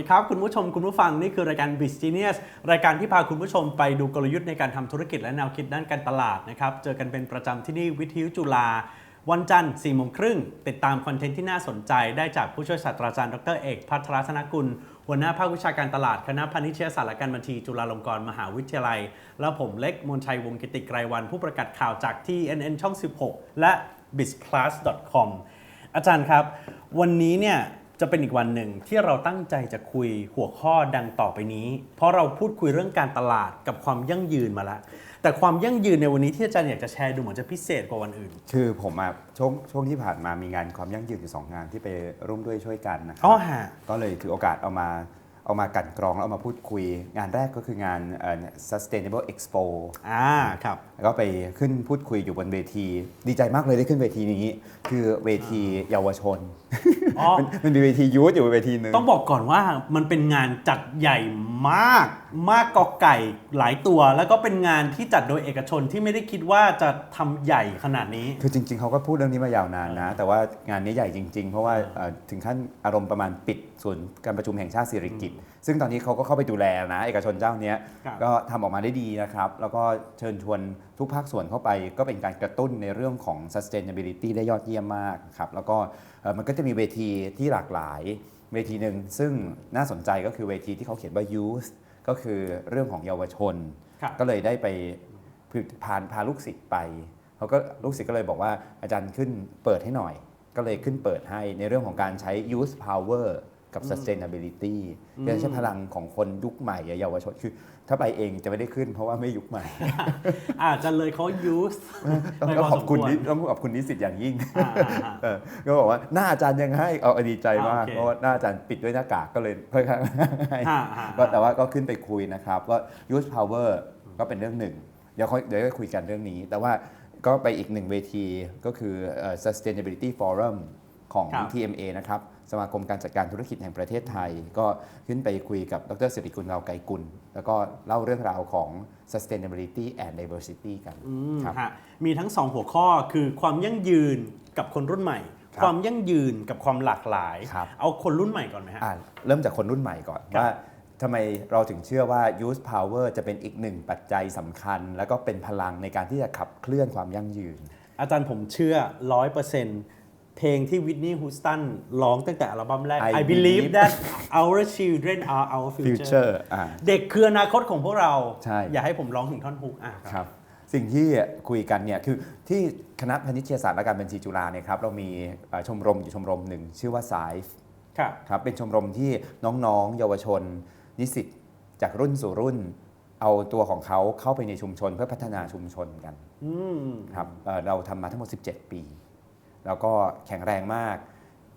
ดีครับ คุณผู้ชมคุณผู้ฟังนี่คือรายการ b i z Genius รายการที่พาคุณผู้ชมไปดูกลยุทธ์ในการทำธุรกิจและแนวคิดด้านการตลาดนะครับเจอกันเป็นประจำที่นี่วิทยุจุฬาวันจันทร์4โมงครึ่งติดตามคอนเทนต์ที่น่าสนใจได้จากผู้ช่วยศาสตราจารย์ดรเอกพัทรธนกุล หัวหน้าภาควิชาการตลาดคณะพาณิชยศาสตร์และการบัญชีจุฬาลงกรณ์มหาวิทยาลัย แล้วผมเล็กมนชัยวงกิติไกรวัน ผู้ประกาศข่าวจาก TNN ช่อง 16 และ bizclass.com อาจารย์ครับ วันนี้เนี่ย จะเป็นอีกวันหนึ่งที่เราตั้งใจจะคุยหัวข้อดังต่อไปนี้ เพราะเราพูดคุยเรื่องการตลาดกับความยั่งยืนมาแล้วแต่ความยั่งยืนในวันนี้ที่อาจารย์อยากจะแชร์ดูเหมือนจะพิเศษกว่าวันอื่น คือผมอะช่วงช่วงที่ผ่านมามีงานความยั่งยืนอยู่สองงานที่ไปร่วมด้วยช่วยกันนะครัอ๋อฮะก็เลยถือโอกาสเอามา เอามากลันกรองแล้วเอามาพูดคุย งานแรกก็คืองานเอ่อ sustainable expo อ่าครับแล้วก็ไปขึ้นพูดคุยอยู่บนเวที ดีใจมากเลยได้ขึ้นเวทีนี้ คือเวทีเยาวชนอ๋อมันมันมีเวทียูทอยู่บนเวทีหนึ่งต้องบอกก่อนว่ามันเป็นงานจัดใหญ่มากมากกอไก่หลายตัว แล้วก็เป็นงานที่จัดโดยเอกชนที่ไม่ได้คิดว่าจะทำใหญ่ขนาดนี้ คือจริง ๆ เขาก็พูดเรื่องนี้มายาวนานนะ แต่ว่างานนี้ใหญ่จริง ๆ เพราะว่าเอ่อถึงขั้นอารมณ์ประมาณปิดส่วนการประชุมแห่งชาติสิริกิติ์ซึ่งตอนนี้เขาก็เข้าไปดูแลนะ เอกชนเจ้าเนี้ยครับ ก็ทำออกมาได้ดีนะครับ แล้วก็เชิญชวนทุกภาคส่วนเข้าไปก็เป็นการกระตุ้นในเรื่องของ sustainability ได้ยอดเยี่ยมมากครับแล้วก็เอ่อมันก็จะมีเวทีที่หลากหลาย เวทีหนึ่งซึ่งน่าสนใจก็คือเวทีที่เขาเขียนว่า youth ก็คือเรื่องของเยาวชน ครับก็เลยได้ไปพาพาลูกศิษย์ไปเขาก็ลูกศิษย์ก็เลยบอกว่าอาจารย์ขึ้นเปิดให้หน่อย ก็เลยขึ้นเปิดให้ในเรื่องของการใช้ youth power กับ sustainability การใช้พลังของคนยุคใหม่เยาวชนคือถ้าไปเองจะไม่ได้ขึ้นเพราะว่าไม่ยุคใหม่ อาจจะเลยเขา use ต้องไปต้องพขอบคุณสมวรนิต้องขอบคุณนิสิตอย่างยิ่งอ่าอ่าอ่าเออก็บอกว่าหน้าอาจารย์ยังให้เอาดีใจมากอ่าโอเคเพราะว่าหน้าอาจารย์ปิดด้วยหน้ากากก็เลยค่อยๆให้อ่าอ่าก็แต่ว่าก็ขึ้นไปคุยนะครับก็ use power ก็เป็นเรื่องหนึ่ง เดี๋ยวค่อยเดี๋ยวค่อยคุยกันเรื่องนี้ แต่ว่าก็ไปอีกหนึ่งเวทีก็คือเอ่อ sustainability forum ของครับ TMA นะครับ สมาคมการจัดการธุรกิจแห่งประเทศไทย ก็ขึ้นไปคุยกับดรสิริกุลเราไกรกุล แล้วก็เล่าเรื่องราวของ sustainability and diversity กันอืมครับฮะมีทั้งสองหัวข้อคือความยั่งยืนกับคนรุ่นใหม่ครับความยั่งยืนกับความหลากหลายครับเอาคนรุ่นใหม่ก่อนไหมฮะอะเริ่มจากคนรุ่นใหม่ก่อนครับว่าทำไมเราถึงเชื่อว่า use power จะเป็นอีกหนึ่งปัจจัยสำคัญ แล้วก็เป็นพลังในการที่จะขับเคลื่อนความยั่งยืน อาจารย์ผมเชื่อร้อยเปอร์เซ็นต์ เพลงที่วิทนีย์ฮูสตันร้องตั้งแต่อัลบั้มแรก I I believe believe that our children are our future future อ่าเด็กคืออนาคตของพวกเราใช่อย่าให้ผมร้องถึงท่อนฮุกอะครับ สิ่งที่คุยกันเนี่ย คือที่คณะพาณิชยศาสตร์และการบัญชีจุฬาเนี่ยครับ เรามีเอ่อชมรมอยู่ชมรมหนึ่ง ชื่อว่าสายครับครับ เป็นชมรมที่น้องๆ เยาวชน นิสิตจากรุ่นสู่รุ่นเอาตัวของเขาเข้าไปในชุมชนเพื่อพัฒนาชุมชนกันอืมครับเอ่อเราทำมาทั้งหมด 17 ปี แล้วก็แข็งแรงมาก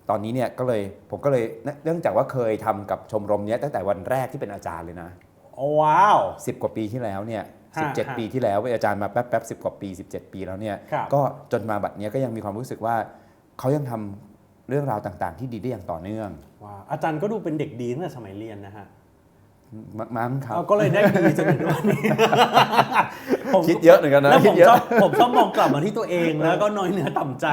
ตอนนี้เนี่ยก็เลยผมก็เลยเนื่องจากว่าเคยทำกับชมรมเนี้ยตั้งแต่วันแรกที่เป็นอาจารย์เลยนะโอ้ว้าว10กว่าปีที่แล้วเนี่ยฮะฮะ17 ปีที่แล้วเป็นอาจารย์มาแป๊บแป๊บสิกว่าปี 17 ปีแล้วเนี่ยครับก็จนมาบัดเนี้ยก็ยังมีความรู้สึกว่าเขายังทำเรื่องราวต่างๆ ที่ดีได้อย่างต่อเนื่องว้าวอาจารย์ก็ดูเป็นเด็กดีตั้งแต่สมัยเรียนนะฮะ มมั้งครับเอาก็เลยได้ดีจนถึงวันนี้ผมคิดเยอะเหมือนกันนะแล้วผคิดมเยอะชอบผมชอบมองกลับมาที่ตัวเองแล้วก็น้อยเนื้อต่ำใจ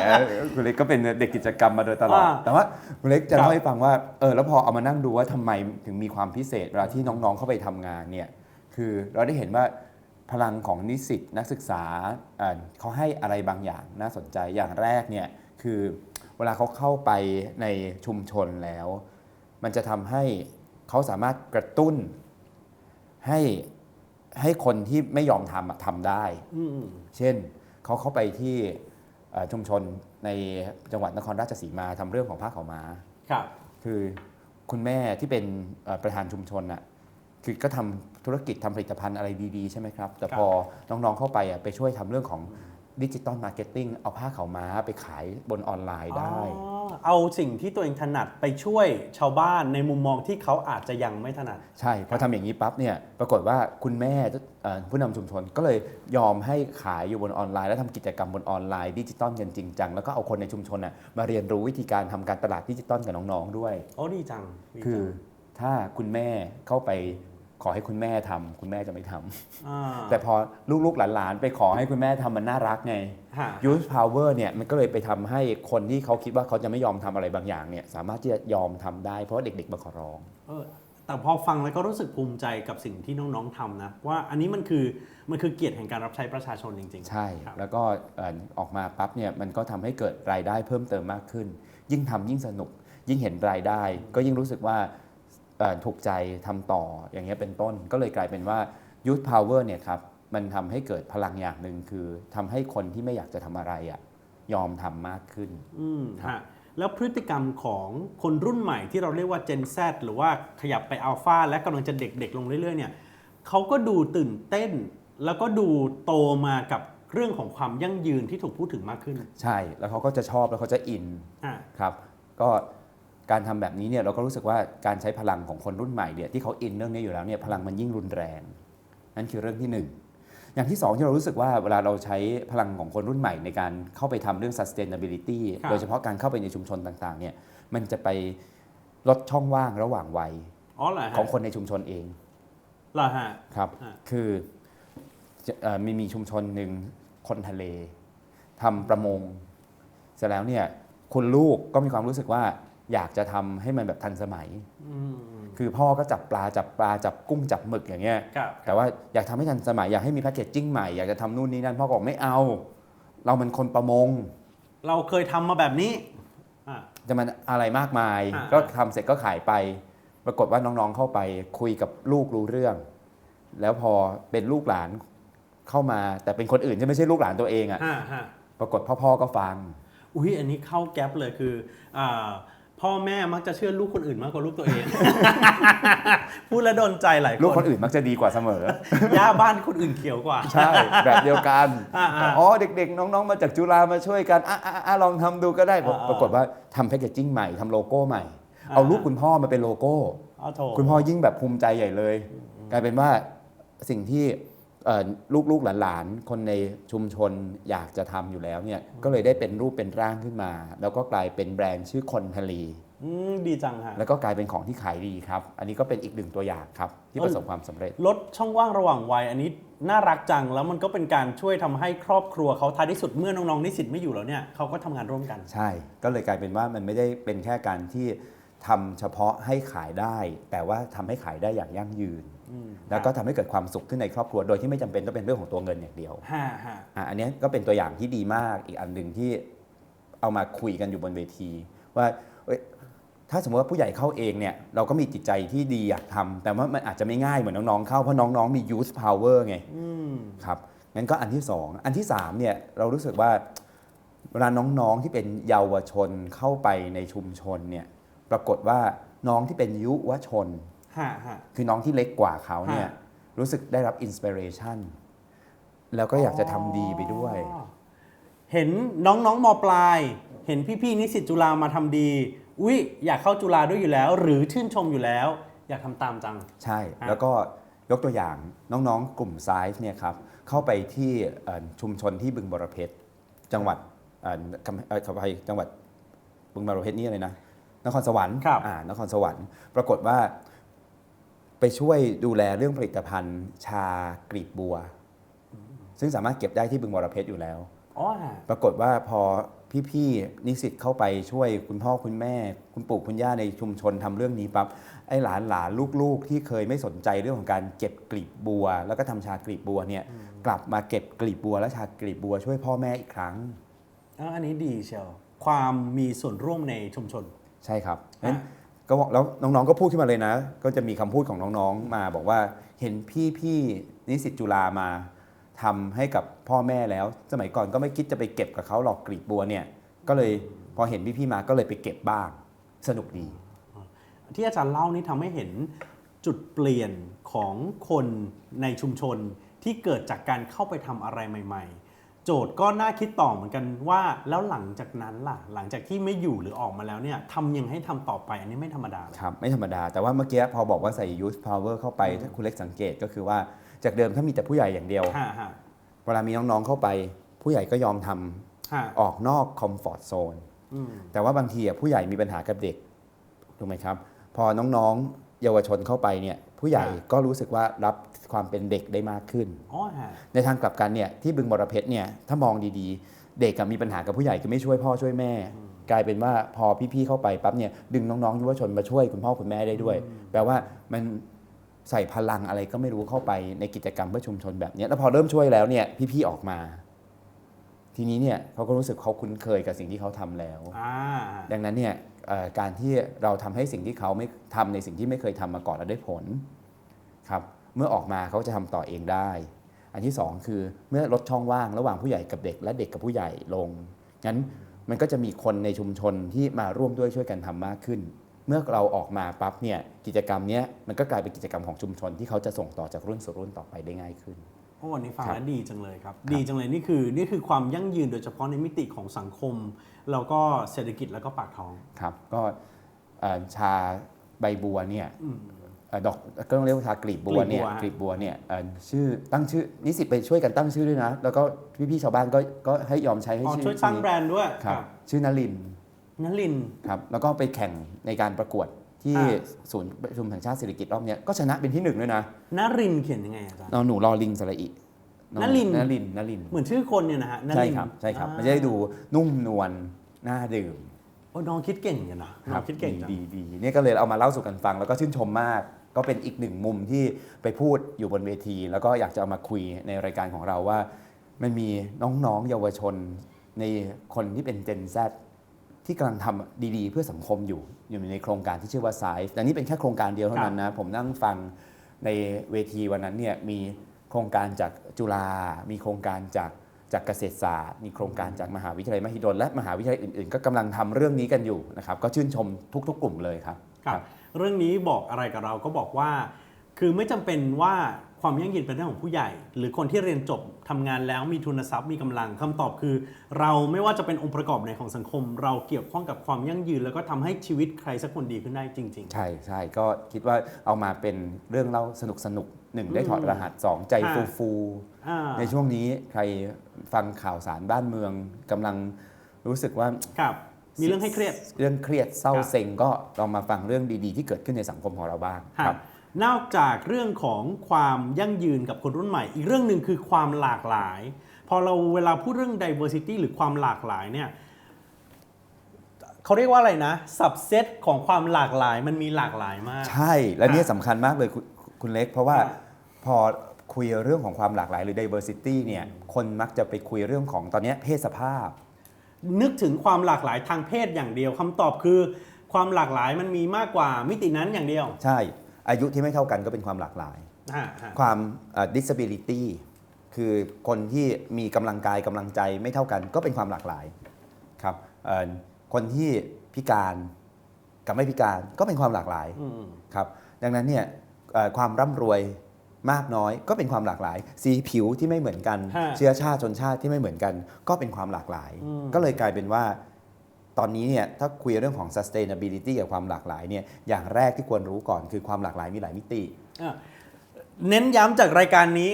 แหมคุณเล็กก็เป็นเด็กกิจกรรมมาโดยตลอดอ่าแต่ว่าคุณเล็กจะครับเล่าให้ฟังว่าเออแล้วพอเอามานั่งดูว่าทำไมถึงมีความพิเศษเวลาที่น้องๆเข้าไปทำงานเนี่ยคือเราได้เห็นว่าพลังของนิสิตนักศึกษาเอ่อเขาให้อะไรบางอย่างน่าสนใจอย่างแรกเนี่ยคือเวลาเขาเข้าไปในชุมชนแล้ว มันจะทำให้ เขาสามารถกระตุ้นให้ให้คนที่ไม่ยอมทำอะทำได้อืมเช่นเขาเข้าไปที่เอ่อชุมชนในจังหวัดนครราชสีมาทำเรื่องของผ้าขาวม้า ครับ คือคุณแม่ที่เป็นเอ่อประธานชุมชนน่ะคือก็ทำธุรกิจทำผลิตภัณฑ์อะไรดีๆ ใช่ไหมครับ แต่ครับพอน้องๆเข้าไปอะไปช่วยทำเรื่องของดิจิตอลมาร์เก็ตติ้งเอาผ้าขาวม้าไปขายบนออนไลน์ได้ อ๋อ เอาสิ่งที่ตัวเองถนัดไปช่วยชาวบ้านในมุมมองที่เขาอาจจะยังไม่ถนัด ใช่พอทำอย่างนี้ปั๊บเนี่ยปรากฏว่าคุณแม่เอ่อผู้นำชุมชนก็เลยยอมให้ขายอยู่บนออนไลน์ และทำกิจกรรมบนออนไลน์ดิจิตอลกันจริงจังแล้วก็เอาคนในชุมชนน่ะมาเรียนรู้วิธีการทำการตลาดดิจิตอลกับน้องๆด้วย โอ้ดีจังดีจัง คือถ้าคุณแม่เข้าไป อให้คุณแม่ทำคุณแม่จะไม่ทำอ่าแต่พอลูกๆหลานๆ ไปขอให้คุณแม่ทำมันน่ารักไงฮะ youth power เนี่ยมันก็เลยไปทำให้คนที่เขาคิดว่าเขาจะไม่ยอมทำอะไรบางอย่างเนี่ยสามารถที่จะยอมทำได้เพราะว่าเด็กๆมาขอร้องเออแต่พอฟังแล้วก็รู้สึกภูมิใจกับสิ่งที่น้องๆทำนะว่าอันนี้มันคือมันคือเกียรติแห่งการรับใช้ประชาชนจริง ๆ ใช่ครับแล้วก็เอ่อออกมาปั๊บเนี่ยมันก็ทำให้เกิดรายได้เพิ่มเติมมากขึ้น ยิ่งทำยิ่งสนุก ยิ่งเห็นรายได้ ก็ยิ่งรู้สึกว่าเอ่อ ถูกใจทำต่ออย่างเงี้ยเป็นต้น ก็เลยกลายเป็นว่า youth power เนี่ยครับมันทำให้เกิดพลังอย่างหนึ่งคือทำให้คนที่ไม่อยากจะทำอะไรอะยอมทำมากขึ้นอืมครับฮะแล้วพฤติกรรมของคนรุ่นใหม่ที่เราเรียกว่า Gen Z หรือว่าขยับไปอัลฟาและกำลังจะเด็กๆ ลงเรื่อยๆเนี่ยเขาก็ดูตื่นเต้น แล้วก็ดูโตมากับเรื่องของความยั่งยืนที่ถูกพูดถึงมากขึ้น ใช่แล้วเขาก็จะชอบแล้วเขาจะอินอ่าครับ ก็ การทำแบบนี้เนี่ยเราก็รู้สึกว่าการใช้พลังของคนรุ่นใหม่เนี่ยที่เขาอินเรื่องนี้อยู่แล้วเนี่ยพลังมันยิ่งรุนแรง นั่นคือเรื่องที่หนึ่งอย่างที่สองที่เรารู้สึกว่าเวลาเราใช้พลังของคนรุ่นใหม่ในการเข้าไปทำเรื่อง sustainability ครับโดยเฉพาะการเข้าไปในชุมชนต่างๆเนี่ยมันจะไปลดช่องว่างระหว่างวัยอ๋อเหรอฮะของคนในชุมชนเองเหรอฮะครับอ่าคือจะเอ่อมีมีชุมชนหนึ่งคนทะเลทำประมงเสร็จแล้วเนี่ยคุณลูกก็มีความรู้สึกว่า อยากจะทำให้มันแบบทันสมัยอืมคือพ่อก็จับปลาจับปลาจับกุ้งจับหมึกอย่างเงี้ยครับแต่ว่าอยากทำให้ทันสมัยอยากให้มีแพคเกจจิ้งใหม่อยากจะทำนู่นนี่นั่นพ่อก็บอกไม่เอา เรามันคนประมง เราเคยทำมาแบบนี้อ่าจะมันอะไรมากมายอ่าก็ทำเสร็จก็ขายไป ปรากฏว่าน้องๆเข้าไปคุยกับลูกรู้เรื่อง แล้วพอเป็นลูกหลานเข้ามา แต่เป็นคนอื่นที่ไม่ใช่ลูกหลานตัวเองอะฮะฮะปรากฏพ่อๆก็ฟัง อุ้ยอันนี้เข้าแก๊ปเลยคืออา พ่อแม่มักจะเชื่อลูกคนอื่นมากกว่าลูกตัวเอง พูดแล้วโดนใจหลายคนลูกคนอื่นมักจะดีกว่าเสมอ ย่าบ้านคนอื่นเขียวกว่า ใช่ แบบเดียวกันอ่าๆอ๋อ เด็กๆ น้องๆ มาจากจุฬามาช่วยกันอะอะอะลองทำดูก็ได้อ่าๆปรากฏว่าทำแพคเกจจิ้งใหม่ทำโลโก้ใหม่อ่าเอารูปคุณพ่อมาเป็นโลโก้เอาโถคุณพ่อยิ่งแบบภูมิใจใหญ่เลย กลายเป็นว่าสิ่งที่เอ่อ ลูกๆหลานๆ คนในชุมชนอยากจะทำอยู่แล้วเนี่ยก็เลยได้เป็นรูปเป็นร่างขึ้นมา แล้วก็กลายเป็นแบรนด์ชื่อคนทะเลอืมดีจังฮะแล้วก็กลายเป็นของที่ขายดีครับ อันนี้ก็เป็นอีกหนึ่งตัวอย่างครับ ที่ประสบความสำเร็จ ลดช่องว่างระหว่างวัยอันนี้น่ารักจัง แล้วมันก็เป็นการช่วยทำให้ครอบครัวเขาท้ายที่สุดเมื่อน้องๆนิสิตไม่อยู่แล้วเนี่ยเขาก็ทำงานร่วมกัน ใช่ ก็เลยกลายเป็นว่ามันไม่ได้เป็นแค่การที่ทำเฉพาะให้ขายได้ แต่ว่าทำให้ขายได้อย่างยั่งยืนอืม แล้วก็ทำให้เกิดความสุขขึ้นในครอบครัว โดยที่ไม่จำเป็นต้องเป็นเรื่องของตัวเงินอย่างเดียวฮ่าฮ่าอะอันเนี้ยก็เป็นตัวอย่างที่ดีมากอีกอันหนึ่งที่เอามาคุยกันอยู่บนเวที ว่าเอ้ยถ้าสมมติว่าผู้ใหญ่เข้าเองเนี่ยเราก็มีจิตใจที่ดีอยากทำแต่ว่ามันอาจจะไม่ง่ายเหมือนน้องๆเข้าเพราะน้องๆมี youth power ไงอืมครับงั้นก็อันที่สองอันที่สามเนี่ยเรารู้สึกว่าเวลาน้องๆที่เป็นเยาวชนเข้าไปในชุมชนเนี่ยปรากฏว่าน้องที่เป็นยุวชนฮ่าฮ่า คือน้องที่เล็กกว่าเขาเนี่ยฮะรู้สึกได้รับอินสปิเรชันแล้วก็อยากจะทำดีไปด้วยอ๋อเห็นน้องๆมปลาย เห็นพี่ๆนิสิตจุฬามาทำดี อุ๊ย อยากเข้าจุฬาด้วยอยู่แล้ว หรือชื่นชมอยู่แล้ว อยากทำตามจัง ใช่ฮะแล้วก็ยกตัวอย่างน้องๆกลุ่มไซส์เนี่ยครับเข้าไปที่เอ่อชุมชนที่บึงบรเพชรจังหวัดเอ่อกำเอ่อขออภัยจังหวัดบึงบรเพชรนี่เลยนะนครสวรรค์ครับอ่านครสวรรค์ ปรากฏว่า ไปช่วยดูแลเรื่องผลิตภัณฑ์ ชากรีบบัว ซึ่งสามารถเก็บได้ที่บึงบรเพชรอยู่แล้ว อ๋อฮะปรากฏว่าพอพี่ๆนิสิตเข้าไปช่วยคุณพ่อคุณแม่ คุณปู่คุณย่าในชุมชนทำเรื่องนี้ปั๊บไอ้หลานหลานลูกๆ ที่เคยไม่สนใจเรื่องของการเก็บกลีบบัว แล้วก็ทำชากลีบบัวเนี่ยกลับมาเก็บกลีบบัวและชากลีบบัวช่วยพ่อแม่อีกครั้งอ่าอันนี้ดีเชียวความมีส่วนร่วมในชุมชน ใช่ครับอะงั้น ก็บอกแล้วน้องๆก็พูดขึ้นมาเลยนะ ก็จะมีคำพูดของน้องๆมา บอกว่าเห็นพี่ๆนิสิตจุฬามาทำให้กับพ่อแม่แล้ว สมัยก่อนก็ไม่คิดจะไปเก็บกับเขาหรอกกลีบบัวเนี่ย ก็เลยพอเห็นพี่ๆมาก็เลยไปเก็บบ้าง สนุกดี ที่อาจารย์เล่านี่ทำให้เห็นจุดเปลี่ยนของคนในชุมชนที่เกิดจากการเข้าไปทำอะไรใหม่ ๆ โจทย์ก็น่าคิดต่อเหมือนกันว่าแล้วหลังจากนั้นล่ะ หลังจากที่ไม่อยู่หรือออกมาแล้วเนี่ยทำยังให้ทำต่อไปอันนี้ไม่ธรรมดาเลยครับ ไม่ธรรมดา แต่ว่าเมื่อกี้พอบอกว่าใส่ youth power เข้าไปถ้าคุณเล็กสังเกตก็คือว่าจากเดิมถ้ามีแต่ผู้ใหญ่อย่างเดียวฮ่าฮ่าเวลามีน้องๆเข้าไป ผู้ใหญ่ก็ยอมทำฮ่าออกนอกคอมฟอร์ z โซนอืมแต่ว่าบางทีอะผู้ใหญ่มีปัญหากับเด็กถูกไหมครับ พอน้องๆ เยาวชนเข้าไปเนี่ย ผู้ใหญ่อ่าก็รู้สึกว่ารับความเป็นเด็กได้มากขึ้นอ๋อฮะในทางกลับกันเนี่ยที่บึงบรเพชรเนี่ยถ้ามองดีๆ เด็กกับมีปัญหากับผู้ใหญ่คือไม่ช่วยพ่อช่วยแม่ กลายเป็นว่าพอพี่ๆเข้าไปปั๊บเนี่ยดึงน้องๆยุวชนมาช่วยคุณพ่อคุณแม่ได้ด้วย แปลว่ามันใส่พลังอะไรก็ไม่รู้เข้าไปในกิจกรรมเพื่อชุมชนแบบเนี้ยแล้วพอเริ่มช่วยแล้วเนี่ยพี่ๆออกมา ทีนี้เนี่ยเขาก็รู้สึกเขาคุ้นเคยกับสิ่งที่เขาทำแล้วอ่าดังนั้นเนี่ยเอ่อ การที่เราทำให้สิ่งที่เขาไม่ทำในสิ่งที่ไม่เคยทำมาก่อนแล้วได้ผลครับเมื่อออกมาเขาจะทำต่อเองได้ อันที่สองคือเมื่อลดช่องว่างระหว่างผู้ใหญ่กับเด็กและเด็กกับผู้ใหญ่ลงงั้นมันก็จะมีคนในชุมชนที่มาร่วมด้วยช่วยกันทำมากขึ้น เมื่อเราออกมาปั๊บเนี่ยกิจกรรมเนี้ยมันก็กลายเป็นกิจกรรมของชุมชนที่เขาจะส่งต่อจากรุ่นสู่รุ่นต่อไปได้ง่ายขึ้นโอ้วันนี้ฟังครับแล้วดีจังเลยครับ ดีจังเลยนี่คือนี่คือความยั่งยืนโดยเฉพาะในมิติของสังคม แล้วก็เศรษฐกิจแล้วก็ปากท้อง ครับ ก็เอ่อชาใบบัวเนี่ยอืมเอ่อดอกก็ต้องเรียกว่าชากลีบบัวเนี่ยกลีบบัวกลีบบัวเนี่ยเอ่อชื่อตั้งชื่อนิสิตไปช่วยกันตั้งชื่อด้วยนะ แล้วก็พี่ๆชาวบ้านก็ก็ให้ยอมใช้ให้อ๋อชื่อช่วยสร้างนี้แบรนด์ด้วยครับชื่อนลินทร์นลินทร์ครับแล้วก็ไปแข่งในการประกวดที่อ่าศูนย์ประชุมแห่งชาติเศรษฐกิจรอบเนี้ยก็ชนะเป็นที่หนึ่งด้วยนะนรินทร์เขียนยังไงอาจารย์นหนูรอลิงสระอิ นลินทร์นลินทร์นลินทร์เหมือนชื่อคนเนี่ยนะฮะนใช่ลินทครับใช่ครับอ่ามันจะได้ดูนุ่มนวลน่าดื่มโอ้น้องคิดเก่งกันนะน้องคิดเก่งจังดีดีดีเนี่ยก็เลยเอามาเล่าสู่กันฟัง แล้วก็ชื่นชมมากก็เป็นอีกหนึ่งมุมที่ไปพูดอยู่บนเวที แล้วก็อยากจะเอามาคุยในรายการของเราว่า มันมีน้องๆเยาวชนในคนที่เป็น Gen Z ที่กำลังทำดีๆ เพื่อสังคมอยู่อยู่ในโครงการที่ชื่อว่า s i แต่นี่เป็นแค่โครงการเดียวเท่านั้นนะ ผมนั่งฟังในเวทีวันนั้นเนี่ยมี โครงการจากจุฬา มีโครงการจากจากเกษตรศาสตร์ มีโครงการจากมหาวิทยาลัยมหิดลและมหาวิทยาลัยอื่นๆ ก็กำลังทำเรื่องนี้กันอยู่นะครับก็ชื่นชมทุก ๆ กลุ่มเลยครับครับ เรื่องนี้บอกอะไรกับเราก็บอกว่า คือไม่จำเป็นว่า ความยั่งยืนเป็นเรื่องของผู้ใหญ่ หรือคนที่เรียนจบทำงานแล้วมีทุนทรัพย์มีกำลังคำตอบคือ เราไม่ว่าจะเป็นองค์ประกอบไหนของสังคม เราเกี่ยวข้องกับความยั่งยืน แล้วก็ทำให้ชีวิตใครสักคนดีขึ้นได้จริงใช่ใช่ก็คิดว่าเอามาเป็นเรื่องเล่าสนุกสนุกๆหนึ่งได้ถอดรหัสสองใจค่ะฟูฟูๆอ่าในช่วงนี้ใครฟังข่าวสารบ้านเมืองกำลังรู้สึกว่าครับมีเรื่องให้เครียด เรื่องเครียดเศร้าครับเซ็งก็ลองมาฟังเรื่องดีๆ ที่เกิดขึ้นในสังคมของเราบ้างฮะครับ นอกจากเรื่องของความยั่งยืนกับคนรุ่นใหม่ อีกเรื่องหนึ่งคือความหลากหลาย พอเราเวลาพูดเรื่อง diversity หรือความหลากหลายเนี่ยเขาเรียกว่าอะไรนะ subset ของความหลากหลายมันมีหลากหลายมาก ใช่ และเนี่ยอะสำคัญมากเลยคุณคุณเล็ก เพราะว่าอะพอคุยเรื่องของความหลากหลายหรือ diversity เนี่ยคนมักจะไปคุยเรื่องของตอนเนี้ยเพศสภาพ นึกถึงความหลากหลายทางเพศอย่างเดียวคำตอบคือ ความหลากหลายมันมีมากกว่ามิตินั้นอย่างเดียว ใช่ อายุที่ไม่เท่ากันก็เป็นความหลากหลายฮะฮะความเอ่อ disability คือคนที่มีกำลังกายกำลังใจไม่เท่ากันก็เป็นความหลากหลายครับเอ่อคนที่พิการกับไม่พิการก็เป็นความหลากหลายอืมครับดังนั้นเนี่ยเอ่อความร่ำรวยมากน้อยก็เป็นความหลากหลาย สีผิวที่ไม่เหมือนกันฮะเชื้อชาติชนชาติที่ไม่เหมือนกัน ก็เป็นความหลากหลายอืมก็เลยกลายเป็นว่า ตอนนี้เนี่ยถ้าคุยเรื่องของ sustainability กับความหลากหลายเนี่ยอย่างแรกที่ควรรู้ก่อนคือความหลากหลายมีหลายมิติอะเน้นย้ำจากรายการนี้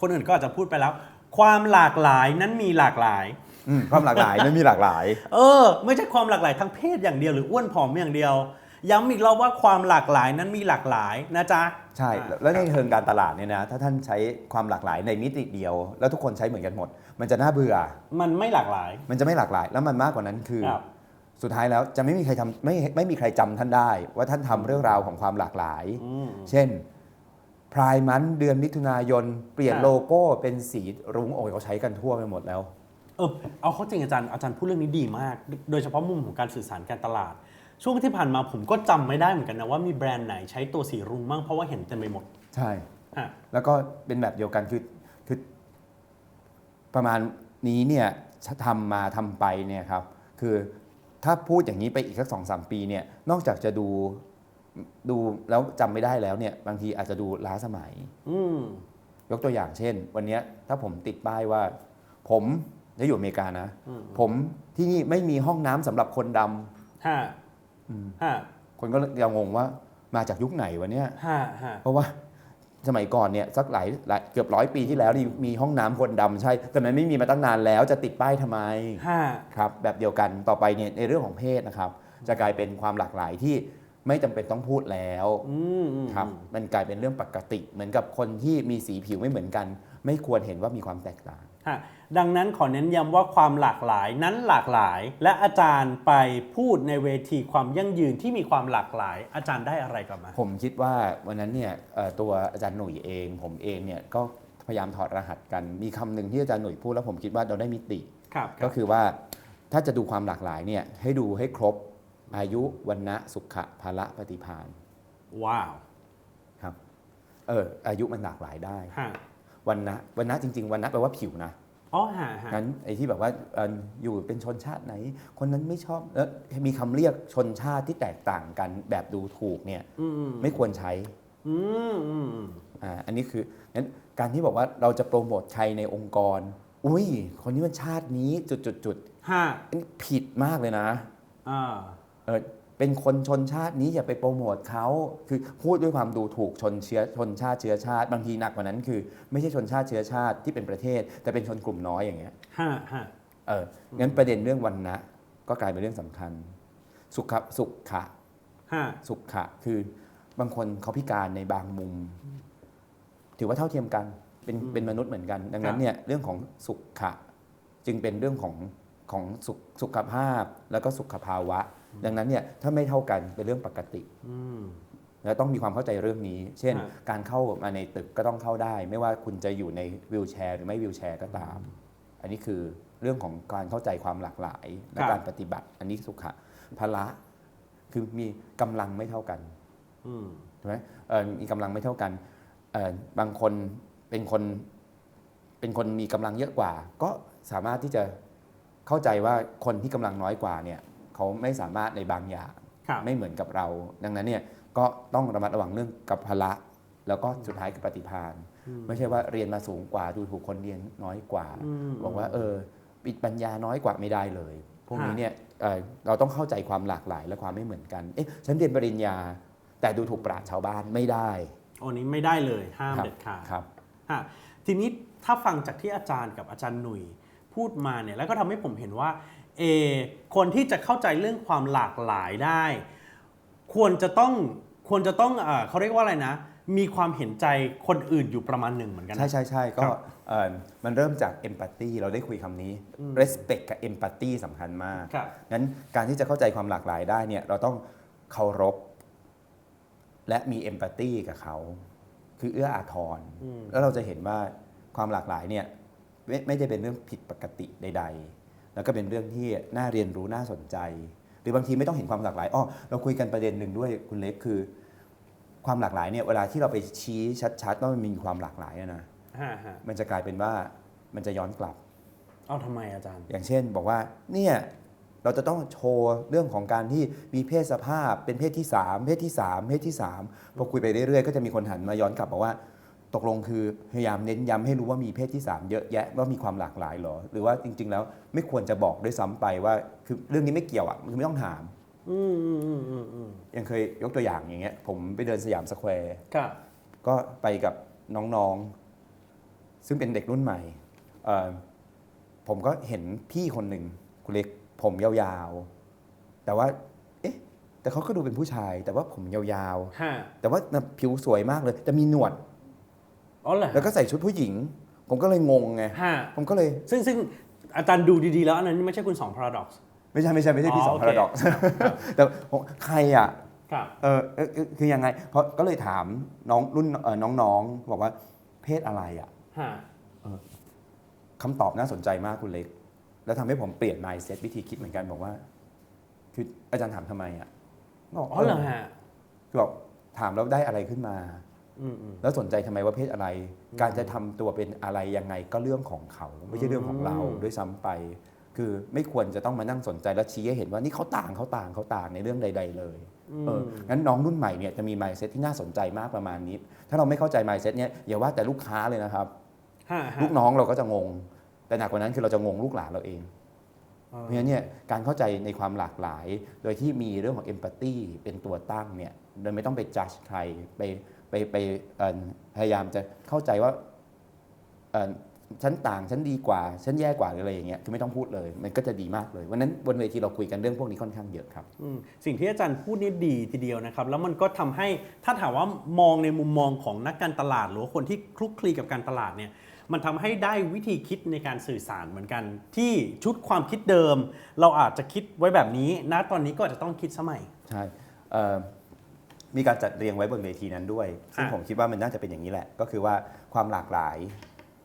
คนอื่นก็อาจจะพูดไปแล้ว ความหลากหลายนั้นมีหลากหลายอืมความหลากหลายไม่มีหลากหลาย เออ ไม่ใช่ความหลากหลายทางเพศอย่างเดียวหรืออ้วนผอมอย่างเดียว ย้ำอีกรอบว่าความหลากหลายนั้นมีหลากหลายนะจ๊ะใช่อะแล้วในเชิงการตลาดเนี่ยนะถ้าท่านใช้ความหลากหลายในมิติเดียว แล้วทุกคนใช้เหมือนกันหมด มันจะน่าเบื่อ มันไม่หลากหลาย มันจะไม่หลากหลาย แล้วมันมากกว่านั้นคือครับ สุดท้ายแล้วจะไม่มีใครทำไม่ไม่มีใครจำท่านได้ ว่าท่านทำเรื่องราวของความหลากหลายอืมเช่นพรายมันเดือนมิถุนายน เปลี่ยนครับโลโก้เป็นสีรุ้งโอ้ยเขาใช้กันทั่วไปหมดแล้ว เออเอาเข้าจริงอาจารย์อาจารย์พูดเรื่องนี้ดีมาก โดยเฉพาะมุมของการสื่อสารการตลาด ช่วงที่ผ่านมาผมก็จำไม่ได้เหมือนกันนะว่ามีแบรนด์ไหนใช้ตัวสีรุ้งบ้างเพราะว่าเห็นเต็มไปหมด ใช่ฮะแล้วก็เป็นแบบเดียวกันคือคือประมาณนี้เนี่ยทำมาทำไปเนี่ยครับ คือ ถ้าพูดอย่างนี้ไปอีกสักสองสามปีเนี่ยนอกจากจะดูดูแล้วจำไม่ได้แล้วเนี่ยบางทีอาจจะดูล้าสมัย อืม ยกตัวอย่างเช่น วันเนี้ยถ้าผมติดป้ายว่า ผมจะอยู่อเมริกานะ อืม ผมที่นี่ไม่มีห้องน้ำสำหรับคนดำฮะอืมฮะคนก็ยังงงว่ามาจากยุคไหนวะเนี่ยฮะฮะเพราะว่า สมัยก่อนเนี่ยสักหลายหลายเกือบร้อยปีที่แล้วนี่มีห้องน้ำคนดำใช่ แต่มันไม่มีมาตั้งนานแล้วจะติดป้ายทำไมฮะครับแบบเดียวกันต่อไปเนี่ยในเรื่องของเพศนะครับ จะกลายเป็นความหลากหลายที่ไม่จำเป็นต้องพูดแล้วอืมอืมครับมันกลายเป็นเรื่องปกติ เหมือนกับคนที่มีสีผิวไม่เหมือนกัน ไม่ควรเห็นว่ามีความแตกต่างฮะ ดังนั้นขอเน้นย้ำว่าความหลากหลายนั้นหลากหลาย และอาจารย์ไปพูดในเวทีความยั่งยืนที่มีความหลากหลาย อาจารย์ได้อะไรกลับมา ผมคิดว่าวันนั้นเนี่ยเอ่อตัวอาจารย์หนุ่ยเอง ผมเองเนี่ยก็พยายามถอดรหัสกันมีคำหนึ่งที่อาจารย์หนุ่ยพูดแล้วผมคิดว่าเราได้มิติครับก็คือว่าถ้าจะดูความหลากหลายเนี่ยให้ดูให้ครบอายุวันนะสุขะภละปฏิพานว้าวครับเอออายุมันหลากหลายได้ฮะ วันนะวันนะจริง ๆ วันนะแปลว่าผิวนะอ๋อฮะฮะงั้นไอ้ที่แบบว่าเอ่ออยู่เป็นชนชาติไหน คนนั้นไม่ชอบแล้วมีคำเรียกชนชาติที่แตกต่างกันแบบดูถูกเนี่ยอืมอืมไม่ควรใช้อืมอืมอืมอ่าอันนี้คืองั้นการที่บอกว่าเราจะโปรโมทใครในองค์กร อุ้ย คนนี้มันชาตินี้จุดจุดจุดฮะๆอันนี้ผิดมากเลยนะ อ่า เออ เป็นคนชนชาตินี้อย่าไปโปรโมทเขาคือพูดด้วยความดูถูกชนเชื้อชนชาติเชื้อชาติ บางทีหนักกว่านั้นคือ ไม่ใช่ชนชาติเชื้อชาติที่เป็นประเทศ แต่เป็นชนกลุ่มน้อยอย่างเงี้ยฮะฮะเอองั้นประเด็นเรื่องวันนะก็กลายเป็นเรื่องสำคัญ สุขะสุขะฮะสุขะคือบางคนเขาพิการในบางมุม ถือว่าเท่าเทียมกันเป็นเป็นมนุษย์เหมือนกัน ดังนั้นเนี่ยเรื่องของสุขะจึงเป็นเรื่องของของสุขสุขภาพแล้วก็สุขภาวะ ดังนั้นเนี่ยถ้าไม่เท่ากันเป็นเรื่องปกติอืมแล้วต้องมีความเข้าใจเรื่องนี้ เช่นฮะการเข้ามาในตึกก็ต้องเข้าได้ ไม่ว่าคุณจะอยู่ในวิวแชร์หรือไม่วิวแชร์ก็ตาม อันนี้คือเรื่องของการเข้าใจความหลากหลายและการปฏิบัติ อันนี้สุขะพละคือมีกำลังไม่เท่ากันอืมถูกไหมเอ่อมีกำลังไม่เท่ากันเอ่อบางคนเป็นคนเป็นคนมีกำลังเยอะกว่า ก็สามารถที่จะเข้าใจว่าคนที่กำลังน้อยกว่าเนี่ย เขาไม่สามารถในบางอย่างครับไม่เหมือนกับเรา ดังนั้นเนี่ยก็ต้องระมัดระวังเรื่องกับพละ แล้วก็สุดท้ายกับปฏิภาณไม่ใช่ว่าเรียนมาสูงกว่าดูถูกคนเรียนน้อยกว่าอืมบอกว่าเออปิดปัญญาน้อยกว่าไม่ได้เลย พวกนี้ฮะเนี่ยเอ่อเราต้องเข้าใจความหลากหลายและความไม่เหมือนกันเอ๊ะฉันเรียนปริญญา แต่ดูถูกปราชญ์ชาวบ้านไม่ได้โอ้นี้ไม่ได้เลยห้ามครับเด็ดขาดครับฮะทีนี้ถ้าฟังจากที่อาจารย์กับอาจารย์หนุ่ยพูดมาเนี่ยแล้วก็ทำให้ผมเห็นว่า เออคนที่จะเข้าใจเรื่องความหลากหลายได้ ควรจะต้องควรจะต้องเออเขาเรียกว่าอะไรนะ มีความเห็นใจคนอื่นอยู่ประมาณหนึ่งเหมือนกันนะ ใช่ใช่ใช่ก็ครับเอ่อมันเริ่มจาก empathy เราได้คุยคำนี้ respect กับ empathy สำคัญมาก ครับ งั้นการที่จะเข้าใจความหลากหลายได้เนี่ยเราต้องเคารพ และมี empathy กับเขา คือเอื้ออาทร อืม แล้วเราจะเห็นว่าความหลากหลายเนี่ยไม่ไม่ได้เป็นเรื่องผิดปกติใด ๆ แล้วก็เป็นเรื่องที่น่าเรียนรู้น่าสนใจ หรือบางทีไม่ต้องเห็นความหลากหลายอ้อเราคุยกันประเด็นหนึ่งด้วยคุณเล็กคือ ความหลากหลายเนี่ยเวลาที่เราไปชี้ชัดๆว่ามันมีความหลากหลายอะนะฮะฮะมันจะกลายเป็นว่ามันจะย้อนกลับเอาทำไมอาจารย์ อย่างเช่นบอกว่าเนี่ยเราจะต้องโชว์เรื่องของการที่มีเพศสภาพเป็นเพศที่ 3 เพศที่ 3 เพศที่ 3 พอคุยไปเรื่อยๆ ก็จะมีคนหันมาย้อนกลับบอกว่า ตกลงคือพยายามเน้นย้ำให้รู้ว่ามีเพศที่ 3 เยอะแยะว่ามีความหลากหลายเหรอ หรือว่าจริง ๆ แล้วไม่ควรจะบอกด้วยซ้ำไปว่าคือเรื่องนี้ไม่เกี่ยวอะคือไม่ต้องถามอืมอืมอืมอืมอืมยังเคยยกตัวอย่างอย่างเงี้ย ผมไปเดินสยามสแควร์ครับก็ไปกับน้องๆ ซึ่งเป็นเด็กรุ่นใหม่เอ่อผมก็เห็นพี่คนหนึ่งคุณเล็กผมยาวๆ แต่ว่า เอ๊ะ แต่เขาก็ดูเป็นผู้ชาย แต่ว่าผมยาวฮะๆแต่ว่าผิวสวยมากเลย แต่มีหนวด อ๋อเหรอแล้วก็ใส่ชุดผู้หญิง ผมก็เลยงงไงฮะ ผมก็เลยซึ่งซึ่งอาจารย์ดูดีๆ แล้วอันนั้นไม่ใช่คุณสอง paradox ไม่ใช่ไม่ใช่ไม่ใช่พี่อ๋อสองโอเค พาราดอกแต่ผมใครอะ ครับ เออเออเออคือยังไงเพราะก็เลยถามน้องรุ่นเออน้องๆบอกว่าเพศอะไรอะฮะ คำตอบน่าสนใจมากคุณเล็ก แล้วทำให้ผมเปลี่ยน mindset วิธีคิดเหมือนกันบอกว่า คืออาจารย์ถามทำไมอะบอกอ๋อเหรอฮะ คือบอกถามแล้วได้อะไรขึ้นมาอืมอืม แล้วสนใจทำไมว่าเพศอะไร การจะทำตัวเป็นอะไรยังไงก็เรื่องของเขา ไม่ใช่เรื่องของเราอืมด้วยซ้ำไป คือไม่ควรจะต้องมานั่งสนใจแล้วชี้ให้เห็นว่านี่เขาต่างเขาต่างเขาต่างในเรื่องใด ๆ เลยเอองั้นน้องรุ่นใหม่เนี่ยจะมี mindset ที่น่าสนใจมากประมาณนี้ ถ้าเราไม่เข้าใจ mindset เนี่ยอย่าว่าแต่ลูกค้าเลยนะครับฮะฮะลูกน้องเราก็จะงง แต่หนักกว่านั้นคือเราจะงงลูกหลานเราเองอ๋อเพราะฉะนั้นเนี่ยการเข้าใจในความหลากหลาย โดยที่มีเรื่องของ empathy เป็นตัวตั้งเนี่ยโดยไม่ต้องไป judge ใครไป ไปไปเอิ่มพยายามจะเข้าใจว่าเอิ่มฉันต่างฉันดีกว่าฉันแย่กว่าหรืออะไรอย่างเงี้ยคือไม่ต้องพูดเลย มันก็จะดีมากเลยวันนั้นบนเวทีเราคุยกันเรื่องพวกนี้ค่อนข้างเยอะครับอืมสิ่งที่อาจารย์พูดนี่ดีทีเดียวนะครับแล้วมันก็ทำให้ถ้าถามว่ามองในมุมมองของนักการตลาด หรือว่าคนที่คลุกคลีกับการตลาดเนี่ยมันทำให้ได้วิธีคิดในการสื่อสารเหมือนกัน ที่ชุดความคิดเดิม เราอาจจะคิดไว้แบบนี้นะตอนนี้ก็อาจจะต้องคิดสมัยใช่เอ่อ มีการจัดเรียงไว้บนเวทีนั้นด้วย ซึ่งอะผมคิดว่ามันน่าจะเป็นอย่างนี้แหละ ก็คือว่าความหลากหลาย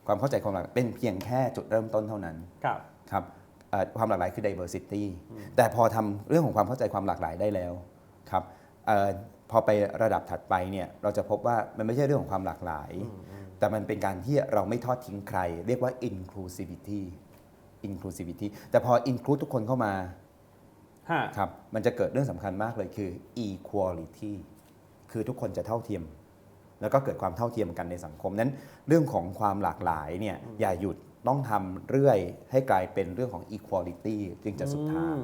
ความเข้าใจความหลากหลายเป็นเพียงแค่จุดเริ่มต้นเท่านั้น ครับครับเอ่อความหลากหลายคือ diversity แต่พอทำเรื่องของความเข้าใจความหลากหลายได้แล้วครับเออพอไประดับถัดไปเนี่ยเราจะพบว่ามันไม่ใช่เรื่องของความหลากหลาย แต่มันเป็นการที่เราไม่ทอดทิ้งใคร เรียกว่า inclusivity inclusivity แต่พอ include ทุกคนเข้ามาฮะ ครับมันจะเกิดเรื่องสำคัญมากเลยคือ equality คือทุกคนจะเท่าเทียม แล้วก็เกิดความเท่าเทียมกันในสังคมนั้น เรื่องของความหลากหลายเนี่ยอย่าหยุดต้องทำเรื่อยให้กลายเป็นเรื่องของ equality จึงจะสุดทาง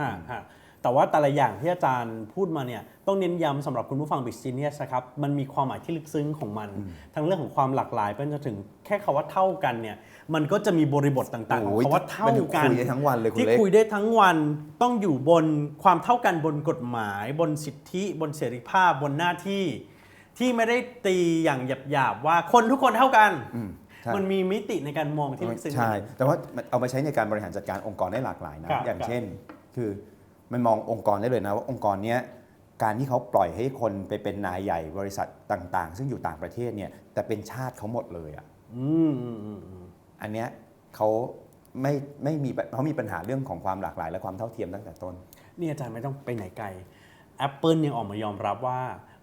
อืมฮะฮะ แต่ว่าแต่ละอย่างที่อาจารย์พูดมาเนี่ยต้องเน้นย้ำสำหรับคุณผู้ฟังบิส g เนียสนะครับมันมีความหมายที่ลึกซึ้งของมัน ทั้งเรื่องของความหลากหลายไปจนถึงแค่คาว่าเท่ากันเนี่ยมันก็จะมีบริบทต่างๆของโอ้ยคาว่าเท่ามันกัน คุยได้ทั้งวันเลยคุณที่เล็ก คุยได้ทั้งวันต้องอยู่บนความเท่ากันบนกฎหมาย บนสิทธิบนเสรีภาพบนหน้าที่ ที่ไม่ได้ตีอย่างหยาบๆว่าคนทุกคนเท่ากันอืมใช่ มันมีมิติในการมองที่ลึกซึ้ง ใช่ แต่ว่ามันเอามาใช้ในการบริหารจัดการองค์กรได้หลากหลายนะ ครับอย่างครับเช่น คือ มันมององค์กรได้เลยนะว่าองค์กรเนี้ยการที่เขาปล่อยให้คนไปเป็นนายใหญ่บริษัทต่างๆ ซึ่งอยู่ต่างประเทศเนี่ยแต่เป็นชาติเขาหมดเลยอะอืมอืมอืมอืมอันเนี้ยเขาไม่ไม่มีเขามีปัญหาเรื่องของความหลากหลาย และความเท่าเทียมตั้งแต่ต้น นี่อาจารย์ไม่ต้องไปไหนไกล Apple ยังออกมายอมรับว่า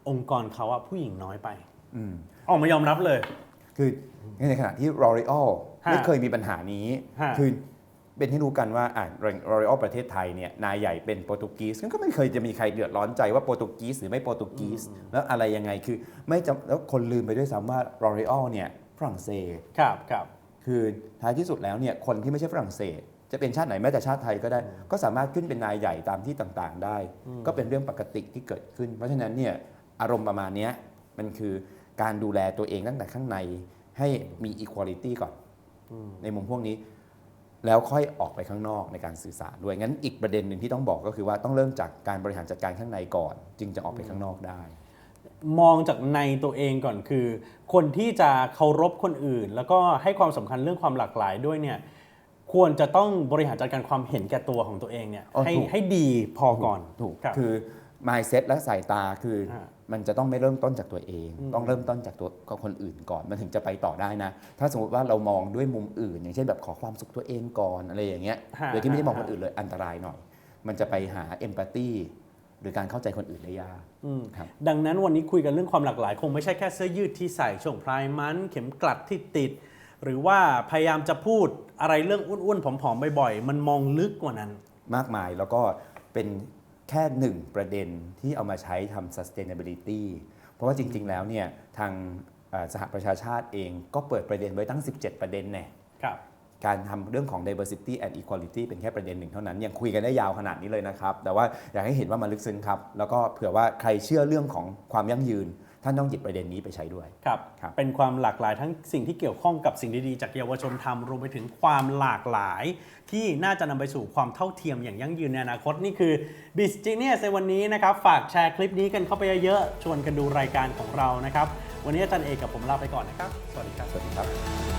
องค์กรเขาอะผู้หญิงน้อยไปอืมออกมายอมรับเลย คือในขณะที่ L'Oreal ฮะไม่เคยมีปัญหานี้ฮะคือ เป็นที่รู้กันว่าอ่า L'Oreal ประเทศไทยเนี่ยนายใหญ่เป็นโปรตุกีสก็ไม่เคยจะมีใครเดือดร้อนใจว่าโปรตุกีสหรือไม่โปรตุกีสแล้วอะไรยังไงคือไม่จำแล้วคนลืมไปด้วยซ้ำว่า L'Oreal เนี่ยฝรั่งเศสครับครับคือท้ายที่สุดแล้วเนี่ยคนที่ไม่ใช่ฝรั่งเศส จะเป็นชาติไหนแม้แต่ชาติไทยก็ได้ ก็สามารถขึ้นเป็นนายใหญ่ตามที่ต่างๆ ได้ ก็เป็นเรื่องปกติที่เกิดขึ้น เพราะฉะนั้นเนี่ยอารมณ์ประมาณเนี้ยมันคือการดูแลตัวเองตั้งแต่ข้างในให้มี equality ก่อนในมุมพวกนี้ แล้วค่อยออกไปข้างนอกในการสื่อสารด้วย งั้นอีกประเด็นหนึ่งที่ต้องบอกก็คือว่าต้องเริ่มจากการบริหารจัดการข้างในก่อน จึงจะออกไปข้างนอกได้ มองจากในตัวเองก่อนคือ คนที่จะเคารพคนอื่น แล้วก็ให้ความสำคัญเรื่องความหลากหลายด้วยเนี่ยควรจะต้องบริหารจัดการความเห็นแก่ตัวของตัวเองเนี่ยอ๋อให้ถูกให้ดีพอก่อนถูกค รับคือ mindset และสายตาคืออามันจะต้องไม่เริ่มต้นจากตัวเอง ต้องเริ่มต้นจากตัวกับคนอื่นก่อนมันถึงจะไปต่อได้นะ ถ้าสมมติว่าเรามองด้วยมุมอื่น อย่างเช่นแบบขอความสุขตัวเองก่อนอะไรอย่างเงี้ยฮะโดยที่ไม่ได้มองฮะคนอื่นเลยอันตรายหน่อย มันจะไปหา empathy หรือการเข้าใจคนอื่นได้ยากอืมครับดังนั้นวันนี้คุยกันเรื่องความหลากหลาย คงไม่ใช่แค่เสื้อยืดที่ใส่ช่วงพลายมันเข็มกลัดที่ติด หรือว่าพยายามจะพูดอะไรเรื่องอ้วนๆผอมๆบ่อยๆมันมองลึกกว่านั้น มากมายแล้วก็เป็น แค่หนึ่งประเด็นที่เอามาใช้ทำ sustainability เพราะว่าจริง ๆ แล้วเนี่ยทางเอ่อสหประชาชาติเองก็เปิดประเด็นไว้ตั้ง 17 ประเด็นแน่ครับการทำเรื่องของ diversity and equality เป็นแค่ประเด็นหนึ่งเท่านั้น ยังคุยกันได้ยาวขนาดนี้เลยนะครับ แต่ว่าอยากให้เห็นว่ามันลึกซึ้งครับ แล้วก็เผื่อว่าใครเชื่อเรื่องของความยั่งยืน ท่านต้องหยิบประเด็นนี้ไปใช้ด้วย ครับ ครับ เป็นความหลากหลายทั้งสิ่งที่เกี่ยวข้องกับสิ่งดีๆ จากเยาวชนทำรวมไปถึงความหลากหลาย ที่น่าจะนำไปสู่ความเท่าเทียมอย่างยั่งยืนในอนาคตนี่คือ b i z g e n i u s ในวันนี้นะครับ ฝากแชร์คลิปนี้กันเข้าไปเยอะๆชวนกันดูรายการของเรานะครับ วันนี้อาจารย์เอกกับผมลาไปก่อนนะครับ สวัสดีครับ สวัสดีครับ